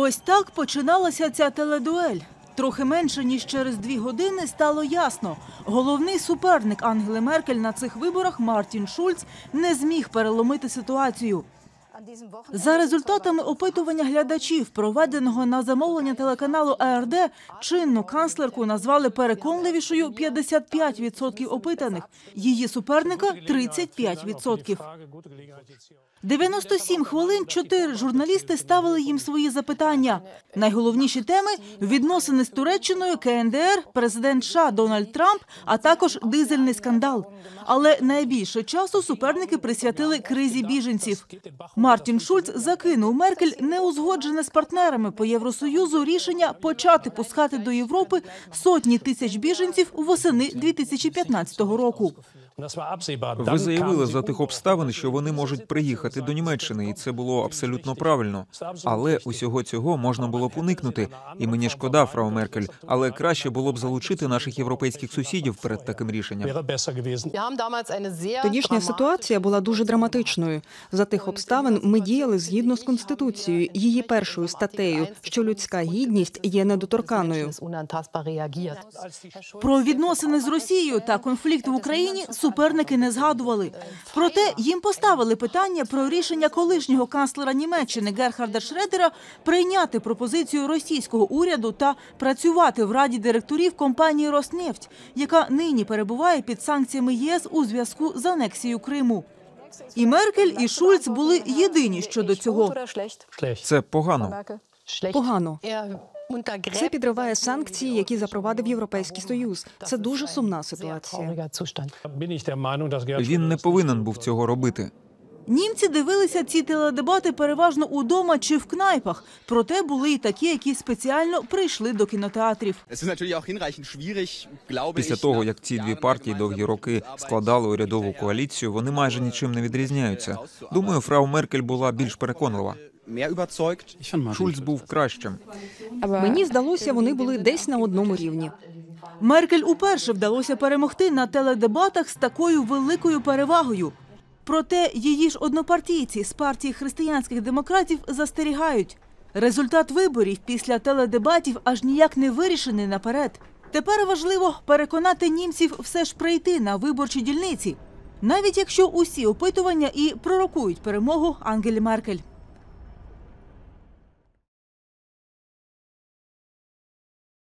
Ось так починалася ця теледуель. Трохи менше ніж через дві години стало ясно. Головний суперник Ангели Меркель на цих виборах Мартін Шульц не зміг переломити ситуацію. За результатами опитування глядачів, проведеного на замовлення телеканалу АРД, чинну канцлерку назвали переконливішою 55% опитаних. Її суперника 35%. 97 хвилин чотири журналісти ставили їм свої запитання. Найголовніші теми – відносини з Туреччиною, КНДР, президент США Дональд Трамп, а також дизельний скандал. Але найбільше часу суперники присвятили кризі біженців. Мартін Шульц закинув Меркель неузгоджене з партнерами по Євросоюзу рішення почати пускати до Європи сотні тисяч біженців восени 2015 року. Ви заявили за тих обставин, що вони можуть приїхати до Німеччини, і це було абсолютно правильно. Але усього цього можна було б уникнути. І мені шкода, фрау Меркель, але краще було б залучити наших європейських сусідів перед таким рішенням. Тодішня ситуація була дуже драматичною. За тих обставин ми діяли згідно з конституцією, її першою статтею, що людська гідність є недоторканою. Про відносини з Росією та конфлікт в Україні суперники не згадували. Проте їм поставили питання про рішення колишнього канцлера Німеччини Герхарда Шредера прийняти пропозицію російського уряду та працювати в раді директорів компанії «Роснефть», яка нині перебуває під санкціями ЄС у зв'язку з анексією Криму. І Меркель, і Шульц були єдині щодо цього. Це погано. Погано. Це підриває санкції, які запровадив Європейський Союз. Це дуже сумна ситуація. Він не повинен був цього робити. Німці дивилися ці теледебати переважно удома чи в кнайпах. Проте були і такі, які спеціально прийшли до кінотеатрів. Після того, як ці дві партії довгі роки складали урядову коаліцію, вони майже нічим не відрізняються. Думаю, фрау Меркель була більш переконлива. Шульц був кращим. Мені здалося, вони були десь на одному рівні. Меркель уперше вдалося перемогти на теледебатах з такою великою перевагою. Проте її ж однопартійці з партії християнських демократів застерігають. Результат виборів після теледебатів аж ніяк не вирішений наперед. Тепер важливо переконати німців все ж прийти на виборчі дільниці, навіть якщо усі опитування і пророкують перемогу Ангелі Меркель.